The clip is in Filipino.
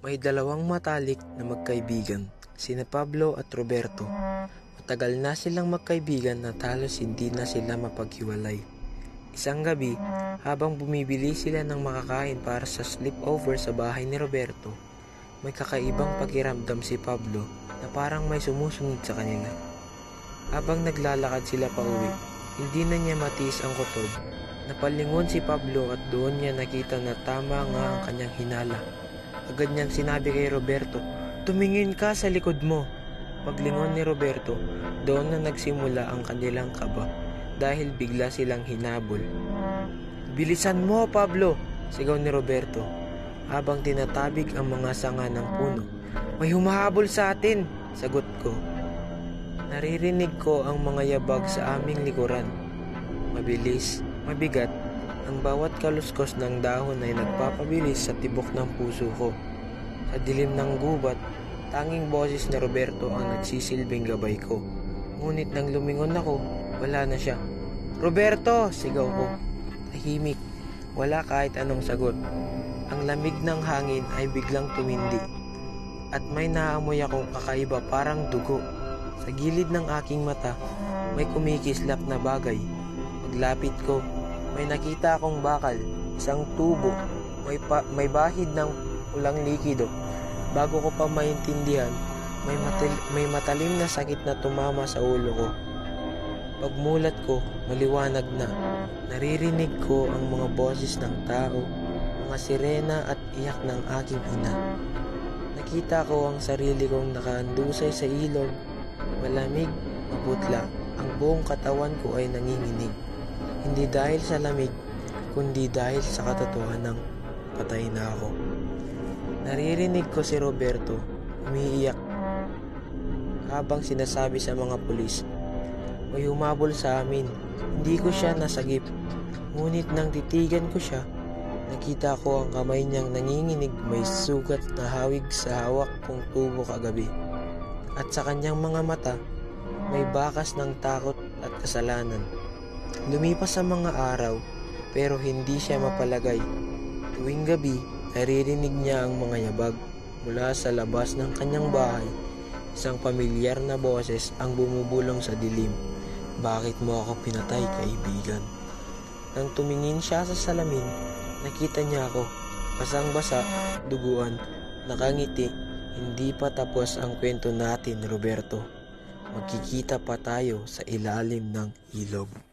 May dalawang matalik na magkaibigan, sina Pablo at Roberto. Matagal na silang magkaibigan na talos hindi na sila mapaghiwalay. Isang gabi, habang bumibili sila ng makakain para sa sleepover sa bahay ni Roberto, may kakaibang pakiramdam si Pablo na parang may sumusunod sa kanila. Habang naglalakad sila pa uwi, hindi na niya matiis ang kutob. Napalingon si Pablo at doon niya nakita na tama nga ang kanyang hinala. Agad niyang sinabi kay Roberto, Tumingin ka sa likod mo. Paglingon ni Roberto, doon na nagsimula ang kanilang kaba dahil bigla silang hinabol. Bilisan mo, Pablo! Sigaw ni Roberto habang tinatabig ang mga sanga ng puno. May humahabol sa atin! Sagot ko. Naririnig ko ang mga yabag sa aming likuran. Mabilis, mabigat, ang bawat kaluskos ng dahon ay nagpapabilis sa tibok ng puso ko. Sa dilim ng gubat, tanging boses ni Roberto ang nagsisilbing gabay ko. Ngunit nang lumingon ako, wala na siya. Roberto! Sigaw ko. Tahimik. Wala kahit anong sagot. Ang lamig ng hangin ay biglang tumindi. At may naamoy akong kakaiba parang dugo. Sa gilid ng aking mata, may kumikislap na bagay. Paglapit ko, may nakita akong bakal, isang tubo, may, pa, may bahid ng pulang likido. Bago ko pa maintindihan, may, matil, may matalim na sakit na tumama sa ulo ko. Pagmulat ko, maliwanag na. Naririnig ko ang mga boses ng tao, mga sirena at iyak ng aking ina. Nakita ko ang sarili kong nakaandusay sa ilog, malamig, maputla. Ang buong katawan ko ay nanginginig. Hindi dahil sa lamig, kundi dahil sa katotohanan ng patay na ako. Naririnig ko si Roberto umiiyak habang sinasabi sa mga pulis, may humabol sa amin. Hindi ko siya nasagip. Ngunit nang titigan ko siya, nakita ko ang kamay niyang nanginginig may sugat na hawig sa hawak kong tubo kagabi. At sa kanyang mga mata, may bakas ng takot at kasalanan. Lumipas ang mga araw, pero hindi siya mapalagay. Tuwing gabi, naririnig niya ang mga yabag mula sa labas ng kanyang bahay. Isang pamilyar na boses ang bumubulong sa dilim. Bakit mo ako pinatay, kaibigan? Nang tumingin siya sa salamin, nakita niya ako. Basang-basa, duguan, nakangiti. Hindi pa tapos ang kwento natin, Roberto. Magkikita pa tayo sa ilalim ng ilog.